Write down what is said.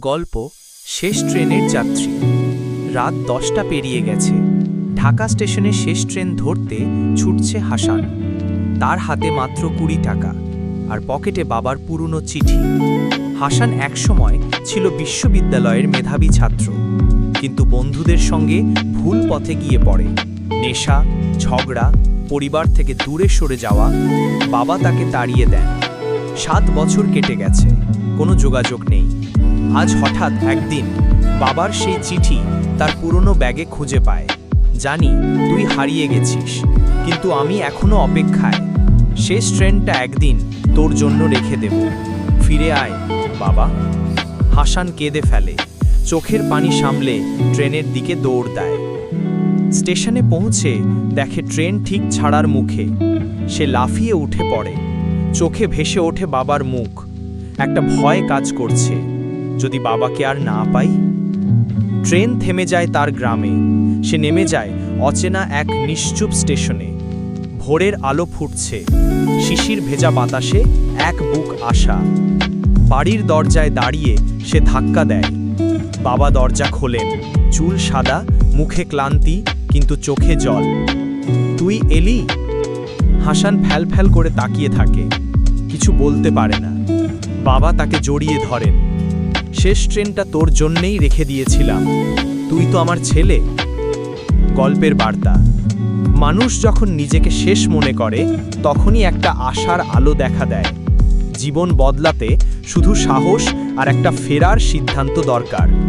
গল্প শেষ ট্রেনের যাত্রী। রাত দশটা পেরিয়ে গেছে। ঢাকা স্টেশনে শেষ ট্রেন ধরতে ছুটছে হাসান। তার হাতে মাত্র কুড়ি টাকা আর পকেটে বাবার পুরনো চিঠি। হাসান একসময় ছিল বিশ্ববিদ্যালয়ের মেধাবী ছাত্র, কিন্তু বন্ধুদের সঙ্গে ভুল পথে গিয়ে পড়ে। নেশা, ঝগড়া, পরিবার থেকে দূরে সরে যাওয়া, বাবা তাকে তাড়িয়ে দেন। সাত বছর কেটে গেছে, কোনো যোগাযোগ নেই। আজ হঠাৎ একদিন বাবার সেই চিঠি তার পুরনো ব্যাগে খুঁজে পায়। জানি তুই হারিয়ে গেছিস, কিন্তু আমি এখনও অপেক্ষায়। শেষ ট্রেনটা একদিন তোর জন্য রেখে দেব। ফিরে আয়, বাবা। হাসান কেঁদে ফেলে, চোখের পানি সামলে ট্রেনের দিকে দৌড় দেয়। স্টেশনে পৌঁছে দেখে ট্রেন ঠিক ছাড়ার মুখে। সে লাফিয়ে উঠে পড়ে। চোখে ভেসে ওঠে বাবার মুখ। একটা ভয় কাজ করছে। যদি বাবাকে আর না পাই? ট্রেন থেমে যায় তার গ্রামে। সে নেমে যায় অচেনা এক নিশ্চুপ স্টেশনে। ভোরের আলো ফুটছে। শিশির ভেজা বাতাসে এক বুক আশা। বাড়ির দরজায় দাঁড়িয়ে সে ধাক্কা দেয়। বাবা দরজা খোলেন। চুল সাদা, মুখে ক্লান্তি, কিন্তু চোখে জল। তুই এলি? হাসান ফ্যাল ফ্যাল করে তাকিয়ে থাকে। কিছু বলতে পারে না। বাবা তাকে জড়িয়ে ধরেন। শেষ ট্রেনটা তোর জন্যেই রেখে দিয়েছিলাম। তুই তো আমার ছেলে। গল্পের বার্তা। মানুষ যখন নিজেকে শেষ মনে করে, তখনই একটা আশার আলো দেখা দেয়। জীবন বদলাতে শুধু সাহস আর একটা ফেরার সিদ্ধান্ত দরকার।